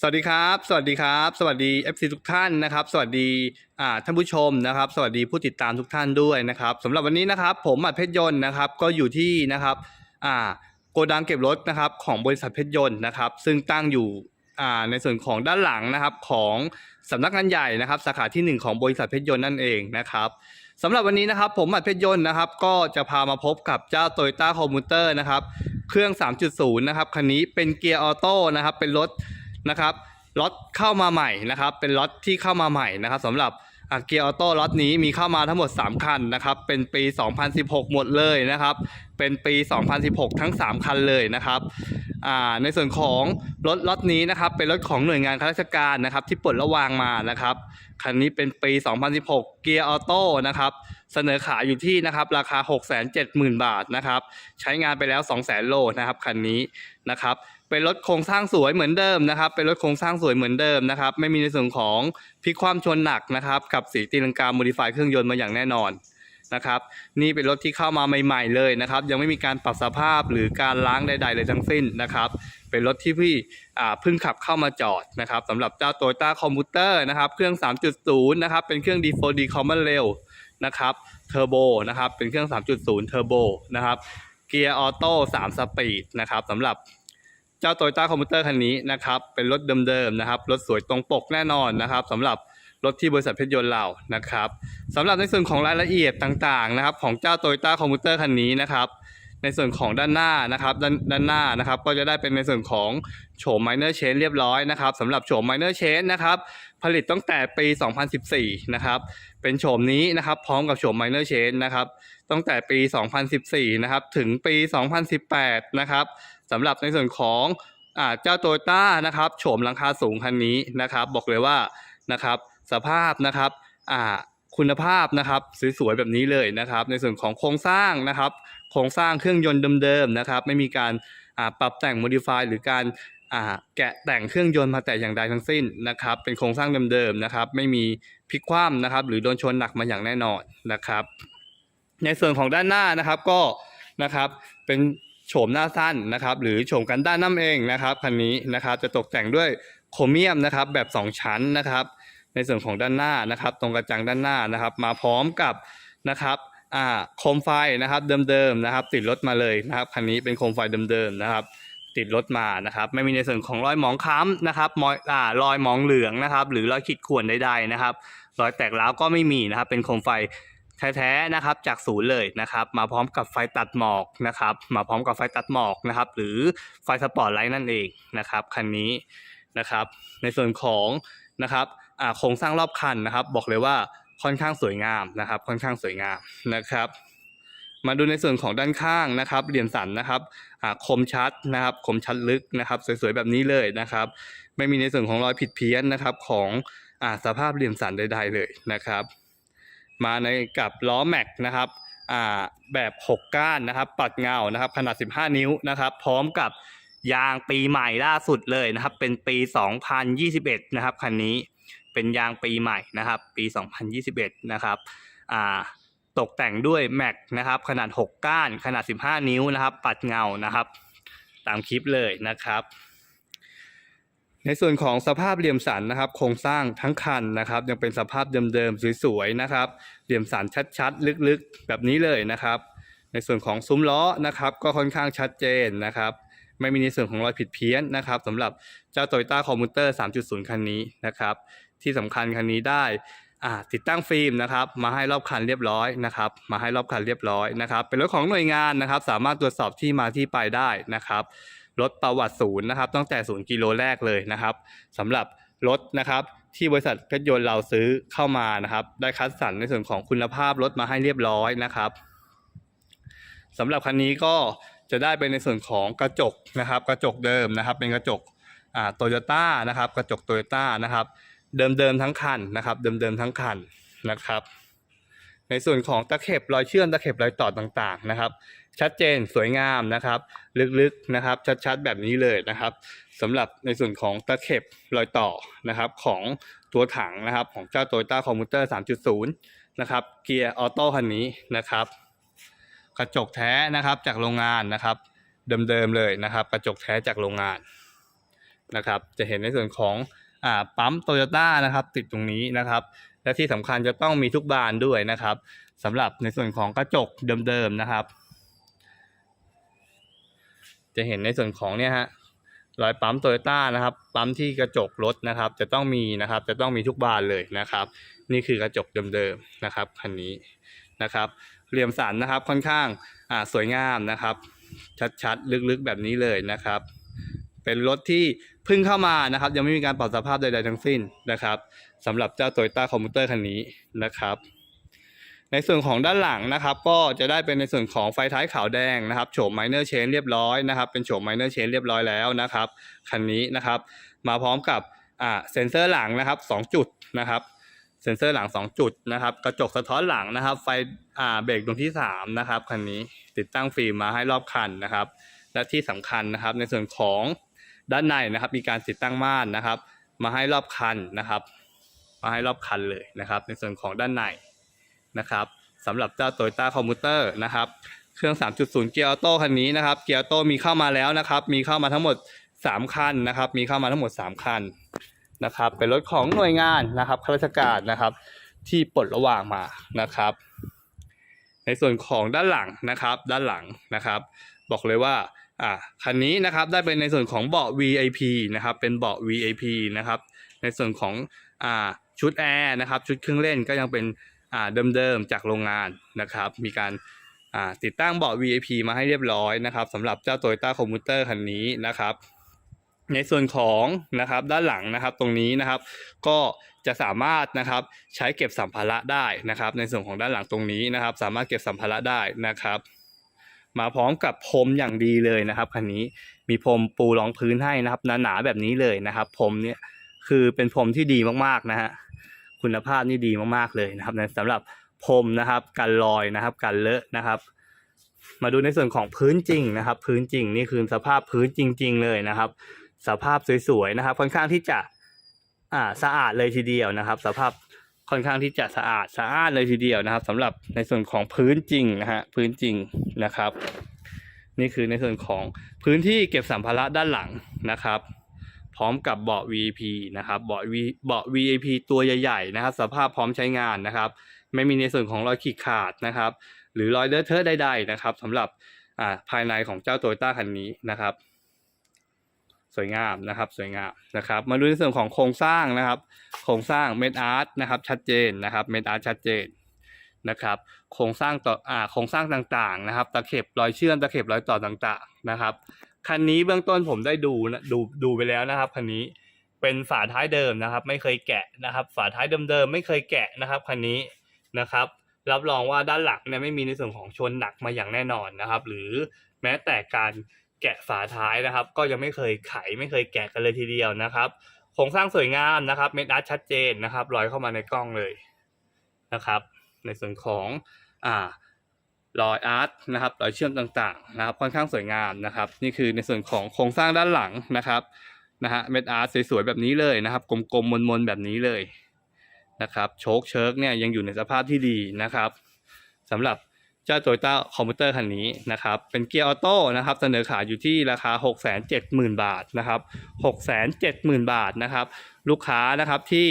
สวัสดีครับ สวัสดีครับ สวัสดี FC ทุกท่านนะครับ สวัสดีท่านผู้ชมนะครับ สวัสดีผู้ติดตามทุกท่านด้วยนะครับสำหรับวันนี้นะครับ ผมอัดเพชรยนต์นะครับ ก็อยู่ที่นะครับอ่าโกดังเก็บรถนะครับ ของบริษัทเพชรยนต์นะครับ ซึ่งตั้งอยู่อ่าในส่วนของด้านหลังนะครับของสำนักงานใหญ่นะครับ สาขาที่หนึ่งของบริษัทเพชรยนต์นั่นเองนะครับสำหรับวันนี้นะครับ ผมอัดเพชรยนต์นะครับ ก็จะพามาพบกับเจ้า Toyota c o m m u t e r นะครับ เครื่อง 3.0 นะครับคันนี้เป็นเกียร์ออโต้นะครับ เป็นรถ นะครับล็อตเข้ามาใหม่นะครับ เป็นล็อตที่เข้ามาใหม่นะครับสำหรับเกียร์ออโต้ล็อตนี้มีเข้ามาทั้งหมด 3 คันนะครับ เป็นปี 2016 หมดเลยนะครับ เป็นปี 2016 ทั้ง 3 คันเลยนะครับอ่าในส่วนของรถล็อตนี้นะครับ เป็นรถของหน่วยงานข้าราชการนะครับ ที่ปลดระวางมานะครับ คันนี้เป็นปี 2016 เกียร์ออโต้นะครับ เสนอขายอยู่ที่นะครับราคา 670,000 บาทนะครับ ใช้งานไปแล้ว 200,000 โลนะครับคันนี้นะครับเป็นรถโครงสร้างสวยเหมือนเดิมนะครับ เป็นรถโครงสร้างสวยเหมือนเดิมนะครับ ไม่มีในส่วนของพลิกความชนหนักนะครับ กับสีตีลังกาโมดิฟายเครื่องยนต์มาอย่างแน่นอน นะครับ นี่เป็นรถที่เข้ามาใหม่ ๆเลยนะครับ ยังไม่มีการปรับสภาพหรือการล้างใด ๆ เลยทั้งสิ้นนะครับ เป็นรถที่พี่เพิ่งขับเข้ามาจอดนะครับสำหรับเจ้า Toyota Commuter นะครับ เครื่อง 3.0 นะครับ เป็นเครื่อง D4D Common Rail นะครับ เทอร์โบนะครับ เป็นเครื่อง 3.0 เทอร์โบนะครับ เกียร์ออโต้ 3 สปีดนะครับสำหรับเจ้า Toyota c o m m u t e r คันนี้นะครับ เป็นรถเดิมๆนะครับ รถสวยตรงปกแน่นอนนะครับสำหรับ รถที่บริษัทเพชรยนต์เรานะครับสำหรับในส่วนของรายละเอียดต่างๆนะครับ ของเจ้า Toyota c o m m u t e r คันนี้นะครับในส่วนของด้านหน้านะครับด้านด้านหน้านะครับก็จะได้เป็นในส่วนของโฉม minor change เรียบร้อยนะครับสำหรับโฉม minor change นะครับผลิตตั้งแต่ปี 2014 นะครับเป็นโฉมนี้นะครับพร้อมกับโฉม minor change นะครับตั้งแต่ปี 2014 นะครับถึงปี 2018 นะครับสำหรับในส่วนของอเจ้าโตโยต้านะครับโฉมหลังคาสูงคันนี้นะครับบอกเลยว่านะครับ สภาพนะครับอ่าคุณภาพนะครับสวยๆแบบนี้เลยนะครับ ในส่วนของโครงสร้างนะครับ โครงสร้างเครื่องยนต์เดิมๆนะครับ ไม่มีการปรับแต่ง modify หรือการแกะแต่งเครื่องยนต์มาแต่อย่างใดทั้งสิ้นนะครับ เป็นโครงสร้างเดิมๆนะครับ ไม่มีพลิกคว่ำนะครับ หรือโดนชนหนักมาอย่างแน่นอนนะครับ ในส่วนของด้านหน้านะครับก็นะครับเป็นโฉมหน้าสั้นนะครับ หรือโฉมกันด้านน้ำเองนะครับคันนี้นะครับจะตกแต่งด้วยโครเมียมนะครับแบบ 2 ชั้นนะครับ ในส่วนของด้านหน้านะครับ ตรงกระจังด้านหน้านะครับ มาพร้อมกับนะครับอ่าโคมไฟนะครับเดิมๆนะครับ ติดรถมาเลยนะครับคันนี้เป็นโคมไฟเดิมๆนะครับ ติดรถมานะครับ ไม่มีในส่วนของรอยหมองคล้ำนะครับมอยอ่ารอยหมองเหลืองนะครับ หรือรอยขีดข่วนใดๆนะครับ รอยแตกร้าวก็ไม่มีนะครับ เป็นโคมไฟแท้ๆนะครับจากศูนย์เลยนะครับ มาพร้อมกับไฟตัดหมอกนะครับ มาพร้อมกับไฟตัดหมอกนะครับ หรือไฟสปอร์ตไลท์นั่นเองนะครับคันนี้นะครับ ในส่วนของนะครับ โครงสร้างรอบคันนะครับ บอกเลยว่าค่อนข้างสวยงามนะครับ ค่อนข้างสวยงามนะครับ มาดูในส่วนของด้านข้างนะครับเหลี่ยมสันนะครับคมชัดนะครับ คมชัดลึกนะครับ สวยๆแบบนี้เลยนะครับ ไม่มีในส่วนของรอยผิดเพี้ยนนะครับของอสภาพเหลี่ยมสันใดๆเลยนะครับ มาในกับล้อแม็กนะครับแบบ 6 ก้านนะครับ ปัดเงานะครับ ขนาด 15 นิ้วนะครับ พร้อมกับยางปีใหม่ล่าสุดเลยนะครับ เป็นปี 2021 นะครับคันนี้ เป็นยางปีใหม่นะครับ ปี 2021 นะครับอ่าตกแต่งด้วยแม็กนะครับ ขนาด 6 ก้าน ขนาด 15 นิ้วนะครับ ปัดเงานะครับ ตามคลิปเลยนะครับ ในส่วนของสภาพเหลี่ยมสันนะครับ โครงสร้างทั้งคันนะครับ ยังเป็นสภาพเดิมๆสวยๆนะครับ เหลี่ยมสันชัดๆ ลึกๆ แบบนี้เลยนะครับ ในส่วนของซุ้มล้อนะครับ ก็ค่อนข้างชัดเจนนะครับ ไม่มีในส่วนของรอยผิดเพี้ยนนะครับสำหรับเจ้า Toyota Commuter 3.0 คันนี้นะครับ ที่สำคัญคันนี้ได้ติดตั้งฟิล์มนะครับมาให้รอบคันเรียบร้อยนะครับมาให้รอบคันเรียบร้อยนะครับ เป็นรถของหน่วยงานนะครับ สามารถตรวจสอบที่มาที่ไปได้นะครับรถประวัติศูนย์นะครับตั้งแต่ศูนย์กิโลแรกเลยนะครับสำหรับรถนะครับที่บริษัทเพชรยนต์เราซื้อเข้ามานะครับ ได้คัดสรรในส่วนของคุณภาพรถมาให้เรียบร้อยนะครับสำหรับคันนี้ก็จะได้เป็นในส่วนของกระจกนะครับ กระจกเดิมนะครับ เป็นกระจกโตโยต้านะครับ กระจกโตโยต้านะครับ เดิมๆทั้งคันนะครับเดิมๆทั้งคันนะครับ ในส่วนของตะเข็บรอยเชื่อมตะเข็บรอยต่อต่างๆนะครับ ชัดเจนสวยงามนะครับ ลึกๆนะครับ ชัดๆแบบนี้เลยนะครับสำหรับในส่วนของตะเข็บรอยต่อนะครับของตัวถังนะครับของเจ้า Toyota Commuter 3.0 นะครับเกียร์ออโต้คันนี้นะครับกระจกแท้นะครับจากโรงงานนะครับเดิมๆเลยนะครับ กระจกแท้จากโรงงานนะครับ จะเห็นในส่วนของ ปั๊มโตโยต้านะครับติดตรงนี้นะครับ และที่สำคัญจะต้องมีทุกบานด้วยนะครับสำหรับในส่วนของกระจกเดิมๆนะครับ จะเห็นในส่วนของเนี่ยฮะรอยปั๊มโตโยต้านะครับ ปั๊มที่กระจกรถนะครับ จะต้องมีนะครับ จะต้องมีทุกบานเลยนะครับ นี่คือกระจกเดิมๆนะครับคันนี้นะครับ เหลี่ยมสันนะครับค่อนข้างอ่าสวยงามนะครับ ชัดๆลึกๆแบบนี้เลยนะครับ เป็นรถที่ เพิ่งเข้ามานะครับ ยังไม่มีการปรับสภาพใดๆทั้งสิ้นนะครับสำหรับเจ้า Toyota c o m m u t e r คันนี้นะครับในส่วนของด้านหลังนะครับก็จะได้เป็นในส่วนของไฟท้ายขาวแดงนะครับโฉม minor chain เรียบร้อยนะครับเป็นโฉม minor chain เรียบร้อยแล้วนะครับคันนี้นะครับมาพร้อมกับอ่าเซ็นเซอร์หลังนะครับ 2 จุดนะครับเซ็นเซอร์หลัง 2 จุดนะครับกระจกสะท้อนหลังนะครับ ไฟอ่าเบรกดวงที่3นะครับคันนี้ติดตั้งฟิล์มมาให้รอบคันนะครับ และที่สำคัญนะครับในส่วนของ ด้านในนะครับมีการติดตั้งม่านนะครับ มาให้รอบคันนะครับ มาให้รอบคันเลยนะครับ ในส่วนของด้านในนะครับสำหรับเจ้า Toyota Commuter นะครับเครื่อง 3.0 เกียร์ออโต้คันนี้นะครับเกียร์ออโต้มีเข้ามาแล้วนะครับ มีเข้ามาทั้งหมด 3 คันนะครับ มีเข้ามาทั้งหมด 3 คันนะครับ เป็นรถของหน่วยงานนะครับข้าราชการนะครับ ที่ปลดระหว่างมานะครับ ในส่วนของด้านหลังนะครับ ด้านหลังนะครับ บอกเลยว่า อ่าคันนี้นะครับได้เป็นในส่วนของเบาะ VIP นะครับเป็นเบาะ VIP นะครับในส่วนของอ่าชุดแอร์นะครับชุดเครื่องเล่นก็ยังเป็นอ่าเดิมๆจากโรงงานนะครับมีการอ่าติดตั้งเบาะ VIP มาให้เรียบร้อยนะครับสำหรับเจ้า Toyota Commuter คันนี้นะครับในส่วนของนะครับด้านหลังนะครับตรงนี้นะครับ ก็จะสามารถนะครับใช้เก็บสัมภาระได้นะครับ ในส่วนของด้านหลังตรงนี้นะครับ สามารถเก็บสัมภาระได้นะครับ มาพร้อมกับพรมอย่างดีเลยนะครับคันนี้มีพรมปูรองพื้นให้นะครับหนาๆแบบนี้เลยนะครับพรมเนี่ยคือเป็นพรมที่ดีมากๆนะฮะคุณภาพนี่ดีมากๆเลยนะครับสำหรับพรมนะครับกันรอยนะครับกันเลอะนะครับ มาดูในส่วนของพื้นจริงนะครับ พื้นจริงนี่คือสภาพพื้นจริง ๆ เลยนะครับ สภาพสวยๆนะครับ ค่อนข้างที่จะอ่าสะอาดเลยทีเดียวนะครับ สภาพ ค่อนข้างที่จะสะอาดสะอาดเลยทีเดียวนะครับสำหรับในส่วนของพื้นจริงนะฮะพื้นจริงนะครับ นี่คือในส่วนของพื้นที่เก็บสัมภาระด้านหลังนะครับ พร้อมกับเบาะ VIP นะครับเบาะ V เบาะ VIP ตัวใหญ่ๆนะครับ สภาพพร้อมใช้งานนะครับ ไม่มีในส่วนของรอยขีดขาดนะครับ หรือรอยเลอะเทอะใดๆนะครับสำหรับอ่าภายในของเจ้าโตโยต้าคันนี้นะครับ สวยงามนะครับสวยงามนะครับ มาดูในส่วนของโครงสร้างนะครับ โครงสร้างเมดอาร์ตนะครับชัดเจนนะครับเมดอาร์ตชัดเจนนะครับโครงสร้างต่ออ่าโครงสร้างต่างๆนะครับ ตะเข็บรอยเชื่อมตะเข็บรอยต่อต่างๆนะครับคันนี้เบื้องต้นผมได้ดูนะดูดูไปแล้วนะครับคันนี้เป็นฝาท้ายเดิมนะครับ ไม่เคยแกะนะครับ ฝาท้ายเดิมๆไม่เคยแกะนะครับคันนี้นะครับ รับรองว่าด้านหลังเนี่ยไม่มีในส่วนของชนหนักมาอย่างแน่นอนนะครับ หรือแม้แต่การ แกะฝาท้ายนะครับ ก็ยังไม่เคยไขไม่เคยแกะกันเลยทีเดียวนะครับโครงสร้างสวยงามนะครับ เม็ดอาร์ตชัดเจนนะครับลอยเข้ามาในกล้องเลยนะครับ ในส่วนของอ่ารอยอาร์ตนะครับรอยเชื่อมต่างๆนะครับ ค่อนข้างสวยงามนะครับ นี่คือในส่วนของโครงสร้างด้านหลังนะครับนะฮะเม็ดอาร์ตสวยๆแบบนี้เลยนะครับ กลมๆมนๆแบบนี้เลยนะครับ โชคเชิร์กเนี่ยยังอยู่ในสภาพที่ดีนะครับสำหรับ เจ้า Toyota c o m m u t e r คันนี้นะครับ เป็นเกียร์ออโต้นะครับเสนอขายอยู่ที่ราคา 670,000 บาทนะครับ 670,000 บาทนะครับ ลูกค้านะครับที่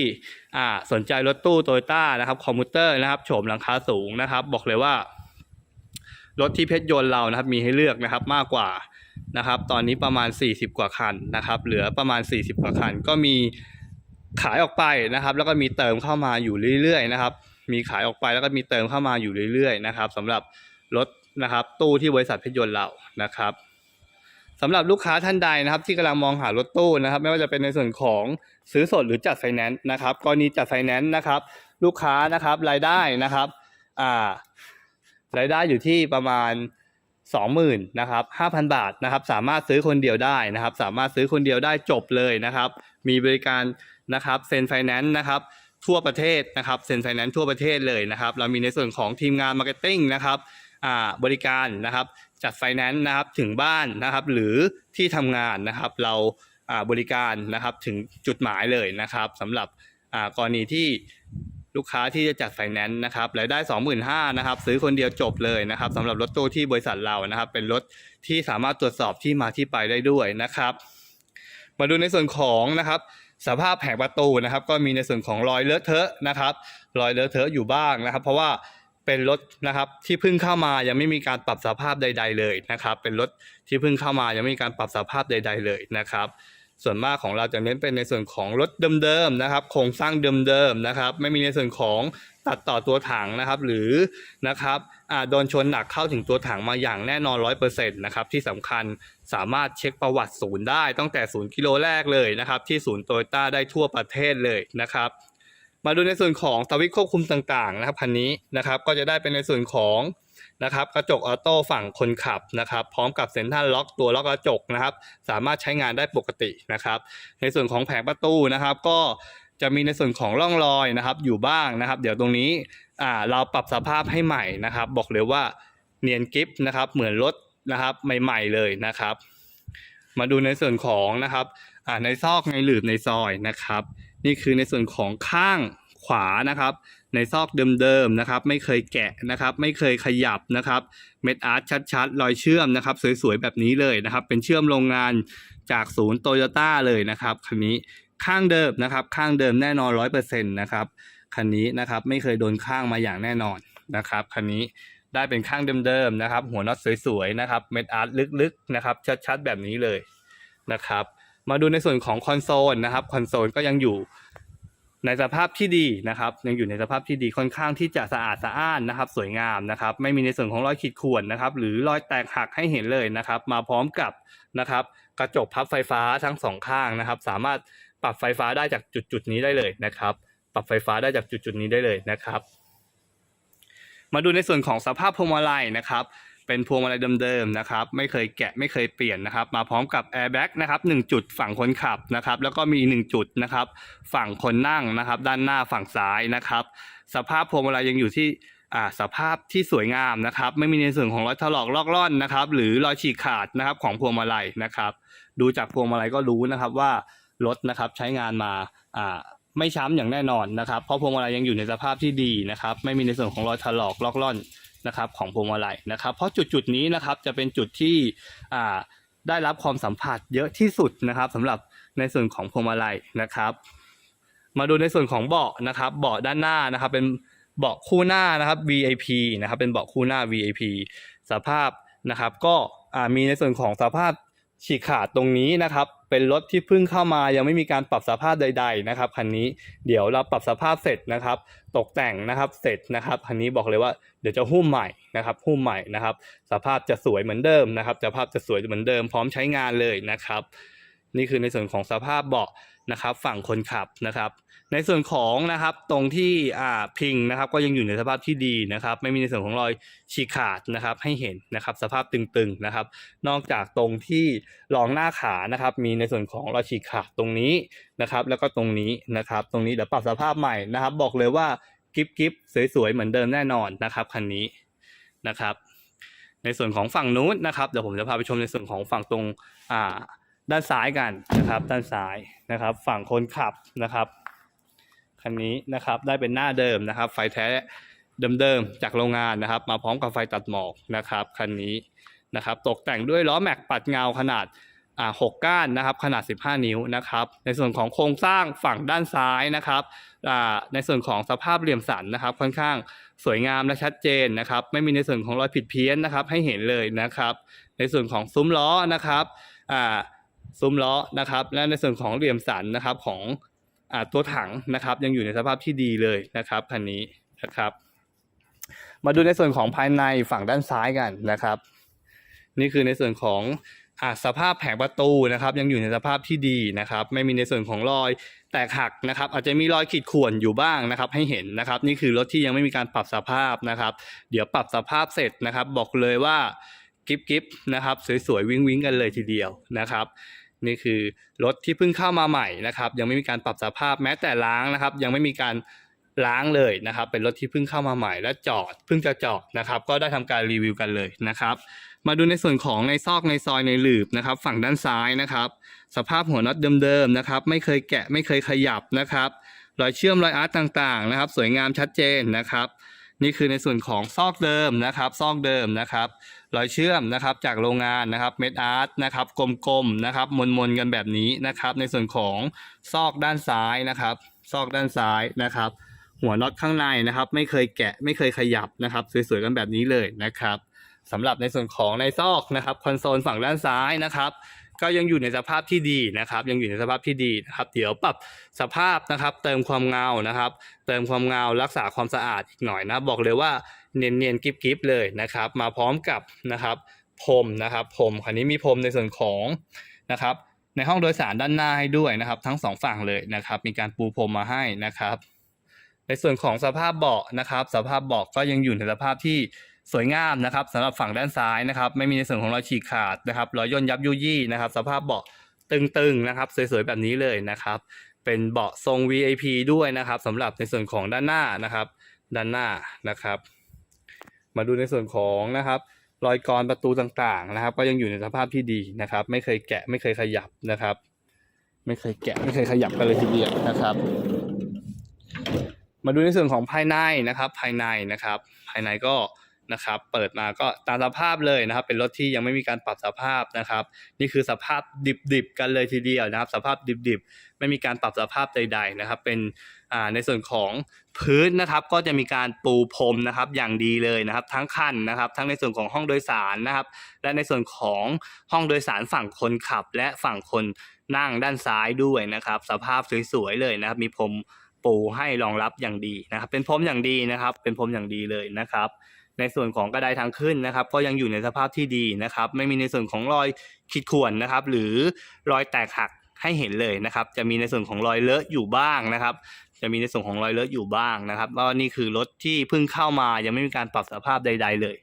อ่าสนใจรถตู้ Toyota นะครับคอมพิวเตอร์นะครับโฉมหลังคาสูงนะครับ บอกเลยว่ารถที่เพชรยนต์เรานะครับมีให้เลือกนะครับมากกว่านะครับ ตอนนี้ประมาณ 40 กว่าคันนะครับ เหลือประมาณ 40 กว่าคันก็มีขายออกไปนะครับ แล้วก็มีเติมเข้ามาอยู่เรื่อยๆนะครับ มีขายออกไปแล้วก็มีเติมเข้ามาอยู่เรื่อยๆนะครับสำหรับรถนะครับ ตู้ที่บริษัทเพชรยนต์เรานะครับสำหรับลูกค้าท่านใดนะครับ ที่กำลังมองหารถตู้นะครับ ไม่ว่าจะเป็นในส่วนของซื้อสดหรือจัดไฟแนนซ์นะครับกรณีจัดไฟแนนซ์นะครับ ลูกค้านะครับรายได้นะครับอ่ารายได้อยู่ที่ประมาณ 20,000นะครับ5,000 บาทนะครับ สามารถซื้อคนเดียวได้นะครับ สามารถซื้อคนเดียวได้จบเลยนะครับ มีบริการนะครับเซ็นไฟแนนซ์นะครับ ทั่วประเทศนะครับเซ็นไฟแนนซ์ทั่วประเทศเลยนะครับ เรามีในส่วนของทีมงานมาร์เก็ตติ้งนะครับบริการนะครับจัดไฟแนนซ์นะครับถึงบ้านนะครับ หรือที่ทำงานนะครับ เราบริการนะครับถึงจุดหมายเลยนะครับสำหรับกรณีที่ลูกค้าที่จะจัดไฟแนนซ์นะครับรายได้ 25,000นะครับ ซื้อคนเดียวจบเลยนะครับสำหรับรถตู้ที่บริษัทเรานะครับ เป็นรถที่สามารถตรวจสอบที่มาที่ไปได้ด้วยนะครับ มาดูในส่วนของนะครับ สภาพแผงประตูนะครับ ก็มีในส่วนของรอยเลอะเทอะนะครับ รอยเลอะเทอะอยู่บ้างนะครับ เพราะว่าเป็นรถนะครับที่เพิ่งเข้ามายังไม่มีการปรับสภาพใด ๆ เลยนะครับ เป็นรถที่เพิ่งเข้ามายังไม่มีการปรับสภาพใด ๆ เลยนะครับส่วนมากของเราจะเน้นเป็นในส่วนของรถเดิมๆนะครับ โครงสร้างเดิมๆนะครับ ไม่มีในส่วนของ ตัดต่อตัวถังนะครับ หรือนะครับอ่าโดนชนหนักเข้าถึงตัวถังมาอย่างแน่นอนร้อยเปอร์เซ็นต์นะครับที่สำคัญสามารถเช็คประวัติศูนย์ได้ตั้งแต่ศูนย์กิโลแรกเลยนะครับ ที่ศูนย์โตโยต้าได้ทั่วประเทศเลยนะครับ มาดูในส่วนของสวิตช์ควบคุมต่างๆนะครับคันนี้นะครับก็จะได้เป็นในส่วนของนะครับกระจกออโต้ฝั่งคนขับนะครับ พร้อมกับเซ็นทรัลล็อกตัวล็อกกระจกนะครับ สามารถใช้งานได้ปกตินะครับ ในส่วนของแผงประตูนะครับ ก็ จะมีในส่วนของร่องรอยนะครับอยู่บ้างนะครับ เดี๋ยวตรงนี้อ่าเราปรับสภาพให้ใหม่นะครับ บอกเลยว่าเนียนกิฟนะครับเหมือนรถนะครับใหม่ ๆเลยนะครับ มาดูในส่วนของนะครับอ่าในซอกในหลืบในซอยนะครับ นี่คือในส่วนของข้างขวานะครับ ในซอกเดิมๆนะครับ ไม่เคยแกะนะครับ ไม่เคยขยับนะครับ เม็ดอาร์ตชัดๆรอยเชื่อมนะครับ สวยๆแบบนี้เลยนะครับ เป็นเชื่อมโรงงานจากศูนย์โตโยต้าเลยนะครับคันนี้ ข้างเดิมนะครับ ข้างเดิมแน่นอนร้อยเปอร์เซ็นต์นะครับคันนี้นะครับไม่เคยโดนข้างมาอย่างแน่นอนนะครับคันนี้ได้เป็นข้างเดิมๆนะครับ หัวน็อตสวยๆนะครับเม็ดอาร์ตลึกๆนะครับ ชัดๆแบบนี้เลยนะครับ มาดูในส่วนของคอนโซลนะครับคอนโซลก็ยังอยู่ในสภาพที่ดีนะครับ ยังอยู่ในสภาพที่ดีค่อนข้างที่จะสะอาดสะอ้านนะครับ สวยงามนะครับ ไม่มีในส่วนของรอยขีดข่วนนะครับ หรือรอยแตกหักให้เห็นเลยนะครับ มาพร้อมกับนะครับ กระจกพับไฟฟ้าทั้งสองข้างนะครับ สามารถ ปรับไฟฟ้าได้จากจุดจุดนี้ได้เลยนะครับ ปรับไฟฟ้าได้จากจุดจุดนี้ได้เลยนะครับ มาดูในส่วนของสภาพพวงมาลัยนะครับ เป็นพวงมาลัยเดิมๆนะครับ ไม่เคยแกะไม่เคยเปลี่ยนนะครับ มาพร้อมกับแอร์แบ็กนะครับหนึ่งจุดฝั่งคนขับนะครับ แล้วก็มีอีกหนึ่งจุดนะครับฝั่งคนนั่งนะครับ ด้านหน้าฝั่งซ้ายนะครับ สภาพพวงมาลัยยังอยู่ที่อ่าสภาพที่สวยงามนะครับ ไม่มีในส่วนของรอยถลอกลอกล่อนนะครับ หรือรอยฉีกขาดนะครับของพวงมาลัยนะครับ ดูจากพวงมาลัยก็รู้นะครับว่า รถนะครับใช้งานมาอ่าไม่ช้ำอย่างแน่นอนนะครับ เพราะพวงมาลัยยังอยู่ในสภาพที่ดีนะครับ ไม่มีในส่วนของรอยถลอกลอกล่อนนะครับของพวงมาลัยนะครับ เพราะจุดจุดๆนี้นะครับจะเป็นจุดที่อ่าได้รับความสัมผัสเยอะที่สุดนะครับสำหรับในส่วนของพวงมาลัยนะครับ มาดูในส่วนของเบาะนะครับ เบาะด้านหน้านะครับ เป็นเบาะคู่หน้านะครับ VIP นะครับ เป็นเบาะคู่หน้า VIP สภาพนะครับ ก็มีในส่วนของสภาพฉีกขาดตรงนี้นะครับ เป็นรถที่เพิ่งเข้ามายังไม่มีการปรับสภาพใด ๆ นะครับคันนี้เดี๋ยวเราปรับสภาพเสร็จนะครับ ตกแต่งนะครับเสร็จนะครับคันนี้บอกเลยว่าเดี๋ยวจะหุ้มใหม่นะครับหุ้มใหม่นะครับ สภาพจะสวยเหมือนเดิมนะครับสภาพจะสวยเหมือนเดิมพร้อมใช้งานเลยนะครับ นี่คือในส่วนของสภาพเบาะนะครับ ฝั่งคนขับนะครับ ในส่วนของนะครับตรงที่อ่าพิงนะครับ ก็ยังอยู่ในสภาพที่ดีนะครับ ไม่มีในส่วนของรอยฉีกขาดนะครับ ให้เห็นนะครับ สภาพตึงๆนะครับ นอกจากตรงที่รองหน้าขานะครับ มีในส่วนของรอยฉีกขาดตรงนี้นะครับ แล้วก็ตรงนี้นะครับ ตรงนี้เดี๋ยวปรับสภาพใหม่นะครับ บอกเลยว่ากิฟกิฟสวยๆเหมือนเดิมแน่นอนนะครับคันนี้นะครับ ในส่วนของฝั่งนู้นนะครับเดี๋ยวผมจะพาไปชมในส่วนของฝั่งตรงอ่าด้านซ้ายกันนะครับ ด้านซ้ายนะครับ ฝั่งคนขับนะครับ คันนี้นะครับ ได้เป็นหน้าเดิมนะครับ ไฟแท้เดิมๆจากโรงงานนะครับ มาพร้อมกับไฟตัดหมอกนะครับคันนี้นะครับ ตกแต่งด้วยล้อแม็กปัดเงาขนาดอ่าหกก้านนะครับขนาด 15 นิ้วนะครับ ในส่วนของโครงสร้างฝั่งด้านซ้ายนะครับอ่าในส่วนของสภาพเหลี่ยมสันนะครับ ค่อนข้างสวยงามและชัดเจนนะครับ ไม่มีในส่วนของรอยผิดเพี้ยนนะครับ ให้เห็นเลยนะครับ ในส่วนของซุ้มล้อนะครับอ่าซุ้มล้อนะครับ และในส่วนของเหลี่ยมสันนะครับของ ตัวถังนะครับยังอยู่ในสภาพที่ดีเลยนะครับคันนี้นะครับ มาดูในส่วนของภายในฝั่งด้านซ้ายกันนะครับ นี่คือในส่วนของอ่าสภาพแผงประตูนะครับ ยังอยู่ในสภาพที่ดีนะครับ ไม่มีในส่วนของรอยแตกหักนะครับ อาจจะมีรอยขีดข่วนอยู่บ้างนะครับ ให้เห็นนะครับ นี่คือรถที่ยังไม่มีการปรับสภาพนะครับ เดี๋ยวปรับสภาพเสร็จนะครับ บอกเลยว่ากิฟกิฟนะครับ สวยๆวิ้งวิ้งๆกันเลยทีเดียวนะครับ นี่คือรถที่เพิ่งเข้ามาใหม่นะครับ ยังไม่มีการปรับสภาพแม้แต่ล้างนะครับ ยังไม่มีการล้างเลยนะครับ เป็นรถที่เพิ่งเข้ามาใหม่และจอดเพิ่งจะจอดนะครับ ก็ได้ทำการรีวิวกันเลยนะครับ มาดูในส่วนของในซอกในซอยในหลืบนะครับ ฝั่งด้านซ้ายนะครับ สภาพหัวน็อตเดิมๆนะครับ ไม่เคยแกะไม่เคยขยับนะครับรอยเชื่อมรอยอาร์ตต่างๆนะครับ สวยงามชัดเจนนะครับ นี่คือในส่วนของซอกเดิมนะครับ ซอกเดิมนะครับรอยเชื่อมนะครับจากโรงงานนะครับเม็ดอาร์ตนะครับกลมๆนะครับมนๆกันแบบนี้นะครับ ในส่วนของซอกด้านซ้ายนะครับ ซอกด้านซ้ายนะครับ หัวน็อตข้างในนะครับ ไม่เคยแกะไม่เคยขยับนะครับ สวยๆกันแบบนี้เลยนะครับสำหรับในส่วนของในซอกนะครับคอนโซลฝั่งด้านซ้ายนะครับ ก็ยังอยู่ในสภาพที่ดีนะครับ ยังอยู่ในสภาพที่ดีนะครับ เดี๋ยวปรับสภาพนะครับ เติมความเงานะครับ เติมความเงารักษาความสะอาดอีกหน่อยนะ บอกเลยว่าเนียนๆกิบๆเลยนะครับ มาพร้อมกับนะครับพรมนะครับพรมคันนี้มีพรมในส่วนของนะครับ ในห้องโดยสารด้านหน้าให้ด้วยนะครับ ทั้งสองฝั่งเลยนะครับ มีการปูพรมมาให้นะครับ ในส่วนของสภาพเบาะนะครับ สภาพเบาะก็ยังอยู่ในสภาพที่ สวยงามนะครับสำหรับฝั่งด้านซ้ายนะครับ ไม่มีในส่วนของรอยฉีกขาดนะครับรอยย่นยับยุยี่นะครับ สภาพเบาะตึงๆนะครับ สวยๆแบบนี้เลยนะครับ เป็นเบาะทรง VIP ด้วยนะครับสำหรับในส่วนของด้านหน้านะครับ ด้านหน้านะครับ มาดูในส่วนของนะครับ รอยกรประตูต่างๆนะครับ ก็ยังอยู่ในสภาพที่ดีนะครับ ไม่เคยแกะไม่เคยขยับนะครับ ไม่เคยแกะไม่เคยขยับกันเลยทีเดียวนะครับมาดูในส่วนของภายในนะครับ ภายในนะครับ ภายในก็ นะครับเปิดมาก็ตามสภาพเลยนะครับ เป็นรถที่ยังไม่มีการปรับสภาพนะครับ นี่คือสภาพดิบๆกันเลยทีเดียวนะครับ สภาพดิบๆ ไม่มีการปรับสภาพใด ๆนะครับ เป็นในส่วนของพื้นนะครับ ก็จะมีการปูพรมนะครับอย่างดีเลยนะครับ ทั้งคันนะครับ ทั้งในส่วนของห้องโดยสารนะครับ และในส่วนของห้องโดยสารฝั่งคนขับ และฝั่งคนนั่งด้านซ้ายด้วยนะครับ สภาพสวยๆเลยนะครับ มีพรมปูให้รองรับอย่างดีนะครับ เป็นพรมอย่างดีนะครับ เป็นพรมอย่างดีเลยนะครับ ในส่วนของกระไดทางขึ้นนะครับ ก็ยังอยู่ในสภาพที่ดีนะครับ ไม่มีในส่วนของรอยขีดข่วนนะครับ หรือรอยแตกหักให้เห็นเลยนะครับ จะมีในส่วนของรอยเลอะอยู่บ้างนะครับ จะมีในส่วนของรอยเลอะอยู่บ้างนะครับว่านี่คือรถที่เพิ่งเข้ามายังไม่มีการปรับสภาพใด ๆ เลย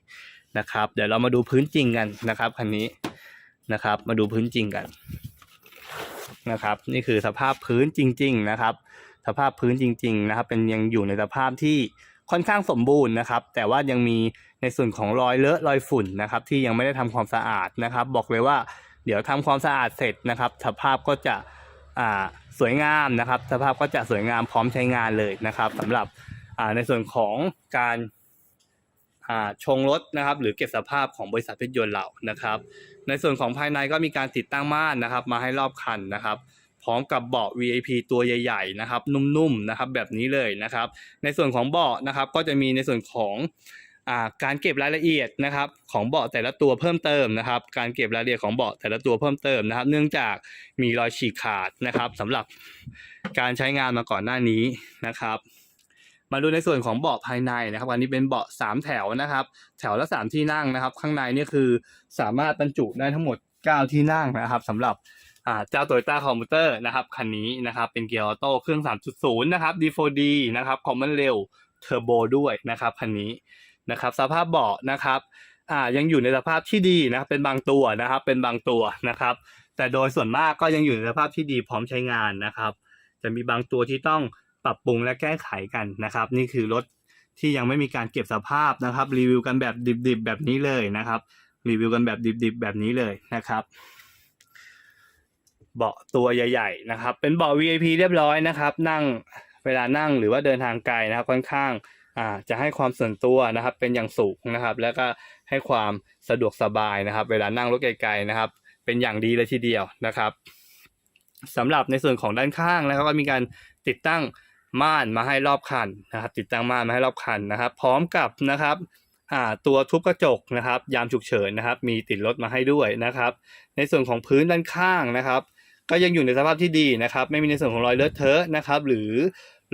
นะครับ เดี๋ยวเรามาดูพื้นจริงกันนะครับคันนี้นะครับ มาดูพื้นจริงกันนะครับ นี่คือสภาพพื้นจริง ๆ นะครับ สภาพพื้นจริง ๆ นะครับ เป็นยังอยู่ในสภาพที่ ค่อนข้างสมบูรณ์นะครับ แต่ว่ายังมีในส่วนของรอยเลอะรอยฝุ่นนะครับ ที่ยังไม่ได้ทำความสะอาดนะครับ บอกเลยว่าเดี๋ยวทำความสะอาดเสร็จนะครับ สภาพก็จะสวยงามนะครับ สภาพก็จะสวยงามพร้อมใช้งานเลยนะครับสำหรับในส่วนของการชงรถนะครับ หรือเก็บสภาพของบริษัทเพชรยนต์เรานะครับ ในส่วนของภายในก็มีการติดตั้งม่านนะครับ มาให้รอบคันนะครับ พร้อมกับเบาะ VIP ตัวใหญ่ๆนะครับนุ่มๆนะครับแบบนี้เลยนะครับ ในส่วนของเบาะนะครับก็จะมีในส่วนของอการเก็บรายละเอียดนะครับของเบาะแต่ละตัวเพิ่มเติมนะครับ การเก็บรายละเอียดของเบาะแต่ละตัวเพิ่มเติมนะครับ เนื่องจากมีรอยฉีกขาดนะครับสำหรับการใช้งานมาก่อนหน้านี้นะครับ มาดูในส่วนของเบาะภายในนะครับ อันนี้เป็นเบาะสามแถวนะครับ แถวละสามที่นั่งนะครับ ข้างในนี่คือสามารถบรรจุได้ทั้งหมด 9 ที่นั่งนะครับสำหรับ อ่าเจ้า Toyota c o m m u t e r นะครับคันนี้นะครับเป็นเกียร์ออโต้เครื่อง 3.0 นะครับ D4D นะครับคอมมอนเร็วเทอร์โบด้วยนะครับคันนี้นะครับสภาพเบาะนะครับอ่ายังอยู่ในสภาพที่ดีนะครับเป็นบางตัวนะครับเป็นบางตัวนะครับ แต่โดยส่วนมากก็ยังอยู่ในสภาพที่ดีพร้อมใช้งานนะครับ จะมีบางตัวที่ต้องปรับปรุงและแก้ไขกันนะครับ นี่คือรถที่ยังไม่มีการเก็บสภาพนะครับ รีวิวกันแบบดิบๆ แบบนี้เลยนะครับ รีวิวกันแบบดิบๆ แบบนี้เลยนะครับ เบาะตัวใหญ่ ๆ นะครับ เป็นเบาะ VIP เรียบร้อยนะครับ นั่งเวลานั่งหรือว่าเดินทางไกลนะครับค่อนข้างอ่าจะให้ความส่วนตัวนะครับ เป็นอย่างสูงนะครับ แล้วก็ให้ความสะดวกสบายนะครับ เวลานั่งรถไกลๆนะครับ เป็นอย่างดีเลยทีเดียวนะครับสำหรับในส่วนของด้านข้างนะครับ ก็มีการติดตั้งม่านมาให้รอบคันนะครับ ติดตั้งม่านมาให้รอบคันนะครับ พร้อมกับนะครับตัวทุบกระจกนะครับ ยามฉุกเฉินนะครับ มีติดรถมาให้ด้วยนะครับ ในส่วนของพื้นด้านข้างนะครับ ก็ยังอยู่ในสภาพที่ดีนะครับ ไม่มีในส่วนของรอยเลือะเทอะนะครับ หรือ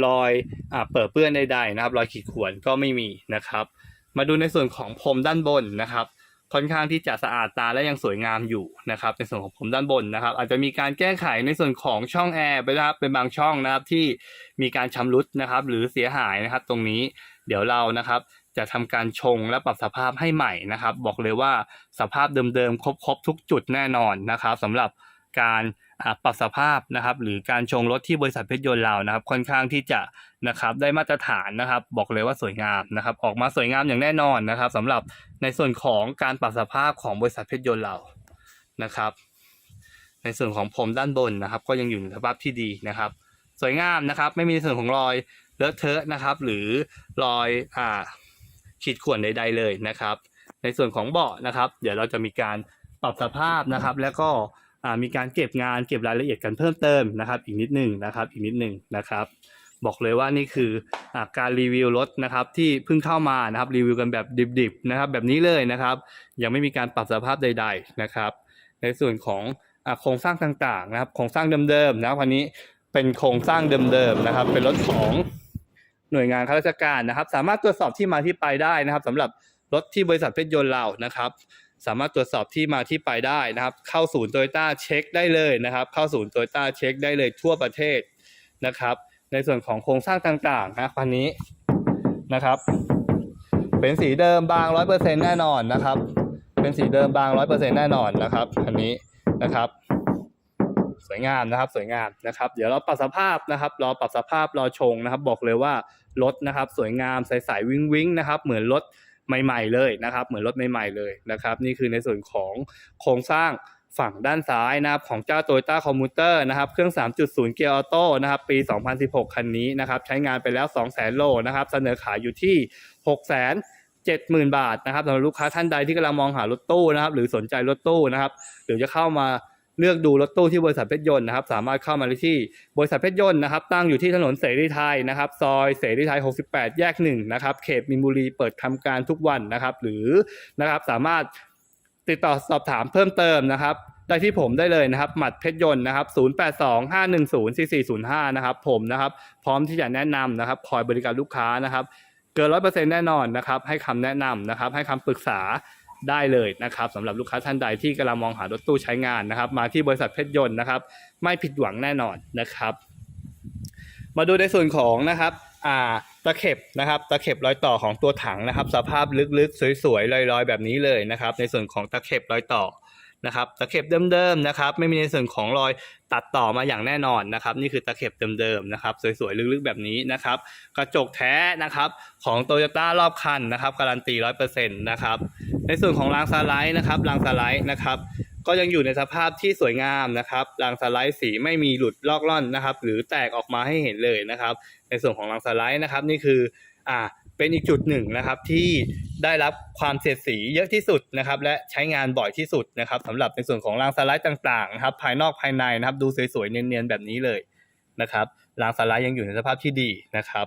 รอยอ่าเปิดเปื้อนใดๆนะครับ รอยขีดข่วนก็ไม่มีนะครับ มาดูในส่วนของพรมด้านบนนะครับ ค่อนข้างที่จะสะอาดตาและยังสวยงามอยู่นะครับ ในส่วนของผมด้านบนนะครับ อาจจะมีการแก้ไขในส่วนของช่องแอร์ไปนะครับ เป็นบางช่องนะครับที่มีการชำรุดนะครับ หรือเสียหายนะครับ ตรงนี้เดี๋ยวเรานะครับจะทำการชงและปรับสภาพให้ใหม่นะครับ บอกเลยว่าสภาพเดิมๆครบๆทุกจุดแน่นอนนะครับสำหรับการ ปรับสภาพนะครับหรือการชงรถที่บริษัทเพชรยนต์เรานะครับ ค่อนข้างที่จะนะครับได้มาตรฐานนะครับ บอกเลยว่าสวยงามนะครับ ออกมาสวยงามอย่างแน่นอนนะครับสำหรับในส่วนของการปรับสภาพของบริษัทเพชรยนต์เรานะครับ ในส่วนของผมด้านบนนะครับ ก็ยังอยู่ในสภาพที่ดีนะครับ สวยงามนะครับ ไม่มีในส่วนของรอยเลอะเทอะนะครับ หรือรอยอ่าขีดข่วนใด ๆ เลยนะครับ ในส่วนของเบาะนะครับ เดี๋ยวเราจะมีการปรับสภาพนะครับ แล้วก็ มีการเก็บงานเก็บรายละเอียดกันเพิ่มเติมนะครับ อีกนิดหนึ่งนะครับ อีกนิดหนึ่งนะครับ บอกเลยว่านี่คืออการรีวิวรถนะครับ ที่เพิ่งเข้ามานะครับรีวิวกันแบบดิบๆนะครับ แบบนี้เลยนะครับ ยังไม่มีการปรับสภาพใด ๆนะครับ ในส่วนของโครงสร้างต่างๆนะครับ โครงสร้างเดิมๆนะครับวันนี้เป็นโครงสร้างเดิมๆนะครับ เป็นรถของหน่วยงานข้าราชการนะครับ สามารถตรวจสอบที่มาที่ไปได้นะครับสำหรับรถที่บริษัทเพชรยนต์เรานะครับ สามารถตรวจสอบที่มาที่ไปได้นะครับ เข้าศูนย์โตโยต้าเช็คได้เลยนะครับ เข้าศูนย์โตโยต้าเช็คได้เลยทั่วประเทศนะครับ ในส่วนของโครงสร้างต่างๆนะคันนี้นะครับ เป็นสีเดิมบางร้อยเปอร์เซ็นแน่นอนนะครับ เป็นสีเดิมบางร้อยเปอร์เซ็นแน่นอนนะครับคันนี้นะครับ สวยงามนะครับ สวยงามนะครับ เดี๋ยวเราปรับสภาพนะครับ รอปรับสภาพรอชงนะครับ บอกเลยว่ารถนะครับ สวยงามใสๆวิ้งวิ้งนะครับ เหมือนรถ ใหม่ๆเลยนะครับ เหมือนรถใหม่ๆเลยนะครับ นี่คือในส่วนของโครงสร้างฝั่งด้านซ้ายนะครับของเจ้า Toyota Commuter นะครับเครื่อง 3.0 เกียร์ออโต้นะครับปี 2016 คันนี้นะครับใช้งานไปแล้ว 200,000 โลนะครับเสนอขายอยู่ที่ 600,000 70,000 บาทนะครับสำหรับลูกค้าท่านใดที่กำลังมองหารถตู้นะครับหรือสนใจรถตู้นะครับหรือจะเข้ามา เลือกดูรถตู้ที่บริษัทเพชรยนต์นะครับ สามารถเข้ามาได้ที่บริษัทเพชรยนต์นะครับ ตั้งอยู่ที่ถนนเสรีไทยนะครับ ซอยเสรีไทย 68 แยก1นะครับ เขตมินบุรีเปิดทำการทุกวันนะครับ หรือนะครับสามารถติดต่อสอบถามเพิ่มเติมนะครับ ได้ที่ผมได้เลยนะครับ หมัดเพชรยนต์นะครับ 0825104405 นะครับ ผมนะครับ พร้อมที่จะแนะนำนะครับ คอยบริการลูกค้านะครับ เกินร้อยเปอร์เซ็นต์แน่นอนนะครับ ให้คำแนะนำนะครับ ให้คำปรึกษา ได้เลยนะครับสำหรับลูกค้าท่านใดที่กำลังมองหารถตู้ใช้งานนะครับ มาที่บริษัทเพชรยนต์นะครับ ไม่ผิดหวังแน่นอนนะครับ มาดูในส่วนของนะครับอ่าตะเข็บนะครับตะเข็บรอยต่อของตัวถังนะครับ สภาพลึกๆ สวยๆลอยๆ แบบนี้เลยนะครับ ในส่วนของตะเข็บรอยต่อ นะครับตะเข็บเดิมๆนะครับไม่มีในส่วนของรอยตัดต่อมาอย่างแน่นอนนะครับ นี่คือตะเข็บเดิมๆนะครับ สวยๆลึกๆแบบนี้นะครับ กระจกแท้นะครับของโตโยต้ารอบคันนะครับ การันตีร้อยเปอร์เซ็นต์นะครับ ในส่วนของรางสไลด์นะครับรางสไลด์นะครับก็ยังอยู่ในสภาพที่สวยงามนะครับรางสไลด์สีไม่มีหลุดลอกล่อนนะครับ หรือแตกออกมาให้เห็นเลยนะครับ ในส่วนของรางสไลด์นะครับ นี่คืออ่า เป็นอีกจุดหนึ่งนะครับที่ได้รับความเสียดสีเยอะที่สุดนะครับ และใช้งานบ่อยที่สุดนะครับสำหรับในส่วนของรางสไลด์ต่างๆนะครับ ภายนอกภายในนะครับ ดูสวยๆเนียนๆแบบนี้เลยนะครับรางสไลด์ยังอยู่ในสภาพที่ดีนะครับ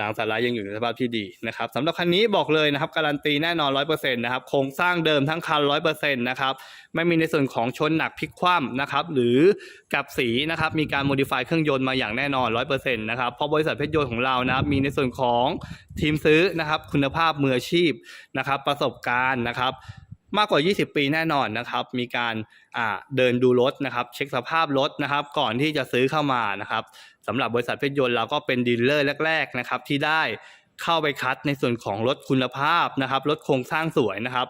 รางสไลด์ยังอยู่ในสภาพที่ดีนะครับสำหรับคันนี้บอกเลยนะครับการันตีแน่นอน 100%นะครับโครงสร้างเดิมทั้งคัน 100%นะครับไม่มีในส่วนของชนหนักพลิกคว่ำนะครับหรือกับสีนะครับมีการโมดิฟายเครื่องยนต์มาอย่างแน่นอน 100%นะครับเพราะบริษัทเพชรยนต์ของเรานะครับมีในส่วนของทีมซื้อนะครับคุณภาพมืออาชีพนะครับประสบการณ์นะครับมากกว่า 20 ปีแน่นอนนะครับ มีการเดินดูรถนะครับ เช็คสภาพรถนะครับ ก่อนที่จะซื้อเข้ามานะครับ สำหรับบริษัทเพชรยนต์เราก็เป็นดีลเลอร์แรก ๆนะครับ ที่ได้เข้าไปคัดในส่วนของรถคุณภาพนะครับรถโครงสร้างสวยนะครับ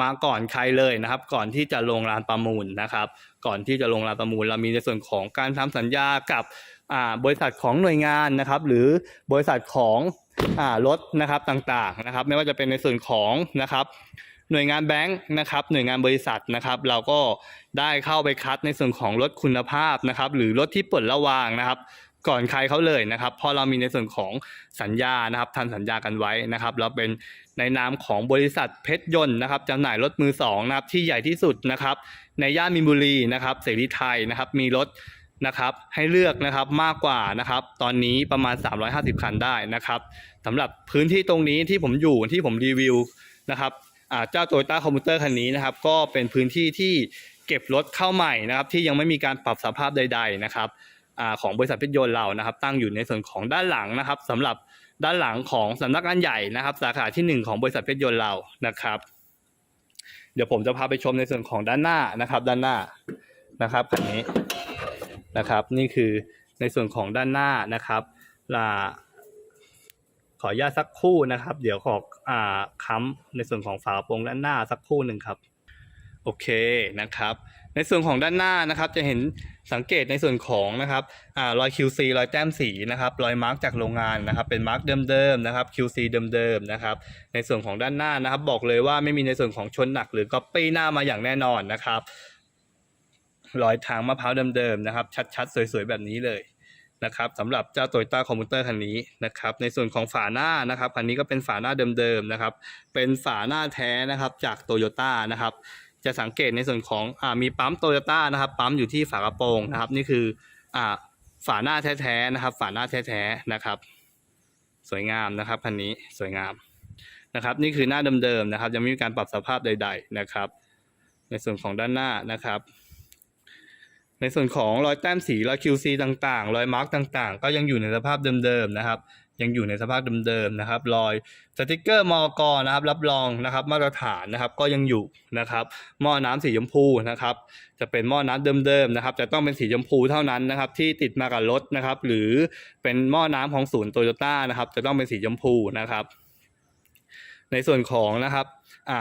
มาก่อนใครเลยนะครับ ก่อนที่จะลงรานประมูลนะครับ ก่อนที่จะลงรานประมูล เรามีในส่วนของการทำสัญญากับบริษัทของหน่วยงานนะครับ หรือบริษัทของอรถนะครับต่างๆนะครับ ไม่ว่าจะเป็นในส่วนของนะครับหน่วยงานแบงค์นะครับหน่วยงานบริษัทนะครับ เราก็ได้เข้าไปคัดในส่วนของรถคุณภาพนะครับ หรือรถที่ปลดระวางนะครับ ก่อนใครเขาเลยนะครับเพราะเรามีในส่วนของสัญญานะครับทำสัญญากันไว้นะครับเราเป็นในนามของบริษัทเพชรยนต์นะครับจำหน่ายรถมือสองนะครับที่ใหญ่ที่สุดนะครับในย่านมินบุรีนะครับเสรีไทยนะครับมีรถนะครับให้เลือกนะครับมากกว่านะครับตอนนี้ประมาณ 350 คันได้นะครับสำหรับพื้นที่ตรงนี้ที่ผมอยู่ที่ผมรีวิวนะครับเจ้าโตโยต้าคอมพิวเตอร์คันนี้นะครับก็เป็นพื้นที่ที่เก็บรถเข้าใหม่นะครับที่ยังไม่มีการปรับสภาพใด ๆนะครับ ของบริษัทพชรยนต์เรานะครับ ตั้งอยู่ในส่วนของด้านหลังนะครับสำหรับด้านหลังของสำนักงานใหญ่นะครับ สาขาที่หนึ่งของบริษัทพชรยนต์เรานะครับ เดี๋ยวผมจะพาไปชมในส่วนของด้านหน้านะครับ ด้านหน้านะครับคันนี้นะครับ นี่คือในส่วนของด้านหน้านะครับลาขออนุญาตสักคู่นะครับ เดี๋ยวขออ่าค้ำในส่วนของฝากระโปรงด้านหน้าสักคู่หนึ่งครับ โอเคนะครับ ในส่วนของด้านหน้านะครับ จะเห็น สังเกตในส่วนของนะครับอ่ารอย QC รอยแต้มสีนะครับรอยมาร์กจากโรงงานนะครับเป็นมาร์กเดิมๆนะครับ QC เดิมๆนะครับในส่วนของด้านหน้านะครับ บอกเลยว่าไม่มีในส่วนของชนหนักหรือก๊อปปี้หน้ามาอย่างแน่นอนนะครับรอยทางมะพร้าวเดิมๆนะครับ ชัดๆ สวยๆ แบบนี้เลยนะครับสำหรับเจ้า Toyota Commuter คันนี้นะครับในส่วนของฝาหน้านะครับคันนี้ก็เป็นฝาหน้าเดิมๆนะครับเป็นฝาหน้าแท้นะครับจาก Toyota นะครับ จะสังเกตในส่วนของอมีปั๊มโตโยต้านะครับ ปั๊มอยู่ที่ฝากระโปรงนะครับ นี่คืออฝาหน้าแท้ๆนะครับ ฝาหน้าแท้ๆนะครับ สวยงามนะครับคันนี้สวยงามนะครับ นี่คือหน้าเดิมๆนะครับ ยังไม่มีการปรับสภาพใด ๆนะครับ ในส่วนของด้านหน้านะครับ ในส่วนของรอยแต้มสีรอย QC ต่างๆ รอยมาร์กต่างๆ ก็ยังอยู่ในสภาพเดิมๆนะครับ ยังอยู่ในสภาพเดิมๆนะครับ รอยสติกเกอร์มอกนะครับรับรองนะครับมาตรฐานนะครับก็ยังอยู่นะครับหม้อน้ำสีชมพูนะครับ จะเป็นหม้อน้ำเดิมๆนะครับจะต้องเป็นสีชมพูเท่านั้นนะครับ ที่ติดมากับรถนะครับ หรือเป็นหม้อน้ำของศูนย์โตโยต้านะครับ จะต้องเป็นสีชมพูนะครับ ในส่วนของนะครับอ่า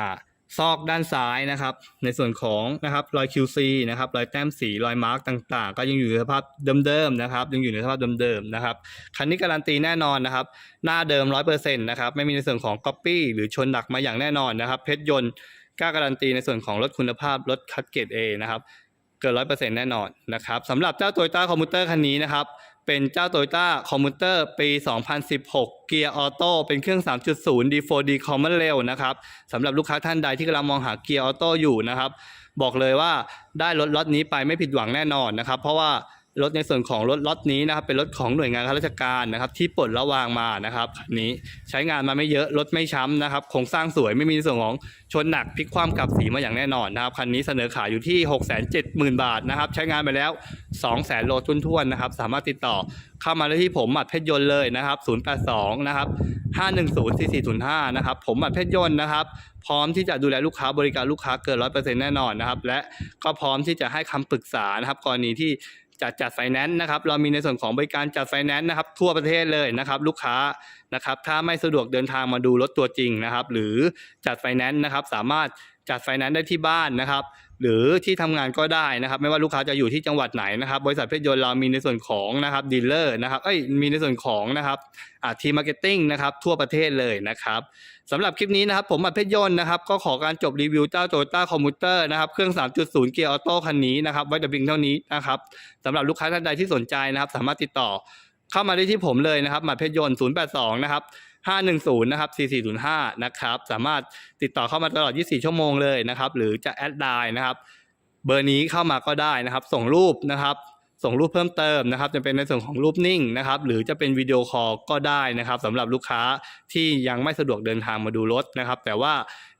ซอกด้านซ้ายนะครับ ในส่วนของนะครับรอย QC นะครับรอยแต้มสีรอยมาร์กต่างๆ ก็ยังอยู่ในสภาพเดิมๆนะครับ ยังอยู่ในสภาพเดิมๆนะครับคันนี้การันตีแน่นอนนะครับ หน้าเดิม 100%นะครับไม่มีในส่วนของ Copy หรือชนหนักมาอย่างแน่นอนนะครับ เพชรยนต์กล้าการันตีในส่วนของรถคุณภาพรถคัดเกรด A นะครับเกินร้อยเปอร์เซ็นต์แน่นอนนะครับสำหรับเจ้า Toyota Commuter คันนี้นะครับ เป็นเจ้า Toyota Commuter ปี 2016 เกียร์ออโต้เป็นเครื่อง 3.0 D4D Common Rail นะครับสำหรับลูกค้าท่านใดที่กำลังมองหาเกียร์ออโต้อยู่นะครับ บอกเลยว่าได้รถล็อตนี้ไปไม่ผิดหวังแน่นอนนะครับ เพราะว่า รถในส่วนของรถล็อตนี้นะครับเป็นรถของหน่วยงานข้าราชการนะครับ ที่ปลดระวางมานะครับคันนี้ใช้งานมาไม่เยอะรถไม่ช้ำนะครับโครงสร้างสวยไม่มีส่วนของชนหนักพลิกคว่ำกลับสีมาอย่างแน่นอนนะครับคันนี้เสนอขายอยู่ที่ 670,000 บาทนะครับ ใช้งานไปแล้ว 200,000 โลทุนท่วนๆนะครับ สามารถติดต่อเข้ามาได้ที่ผมหมัดเพชรยนต์เลยนะครับ 082 นะครับ 5104405 นะครับ ผมหมัดเพชรยนต์นะครับ พร้อมที่จะดูแลลูกค้าบริการลูกค้าเกิน 100%แน่นอนนะครับ และก็พร้อมที่จะให้คำปรึกษานะครับกรณีที่ จะจัดไฟแนนซ์นะครับ เรามีในส่วนของบริการจัดไฟแนนซ์นะครับ ทั่วประเทศเลยนะครับ ลูกค้านะครับ ถ้าไม่สะดวกเดินทางมาดูรถตัวจริงนะครับ หรือจัดไฟแนนซ์นะครับ สามารถจัดไฟแนนซ์ได้ที่บ้านนะครับ หรือที่ทำงานก็ได้นะครับ ไม่ว่าลูกค้าจะอยู่ที่จังหวัดไหนนะครับ บริษัทเพชรยนต์เรามีในส่วนของนะครับดีลเลอร์นะครับเอ้ยมีในส่วนของนะครับอาทีมมาร์เก็ตติ้งนะครับทั่วประเทศเลยนะครับสำหรับคลิปนี้นะครับผมอัดเพชรยนต์นะครับก็ขอการจบรีวิวเจ้า Toyota Commuter นะครับเครื่อง 3.0 เกียร์ออโต้คันนี้นะครับไว้แต่เพียงเท่านี้นะครับสำหรับลูกค้าท่านใดที่สนใจนะครับ สามารถติดต่อเข้ามาได้ที่ผมเลยนะครับมาเพชรยนต์082 นะครับ 510นะครับ4405นะครับสามารถติดต่อเข้ามาตลอด 24 ชั่วโมงเลยนะครับหรือจะแอดไลน์นะครับเบอร์นี้เข้ามาก็ได้นะครับ ส่งรูปนะครับ ส่งรูปเพิ่มเติมนะครับ จะเป็นในส่วนของรูปนิ่งนะครับ หรือจะเป็นวิดีโอคอลก็ได้นะครับสำหรับลูกค้าที่ยังไม่สะดวกเดินทางมาดูรถนะครับ แต่ว่า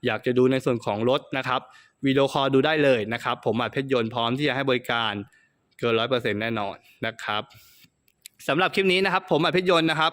อยากจะดูในส่วนของรถนะครับวิดีโอคอลดูได้เลยนะครับ ผมอัดเพชรยนต์พร้อมที่จะให้บริการเกินร้อยเปอร์เซ็นต์แน่นอนนะครับสำหรับคลิปนี้นะครับ ผมอัดเพชรยนต์นะครับ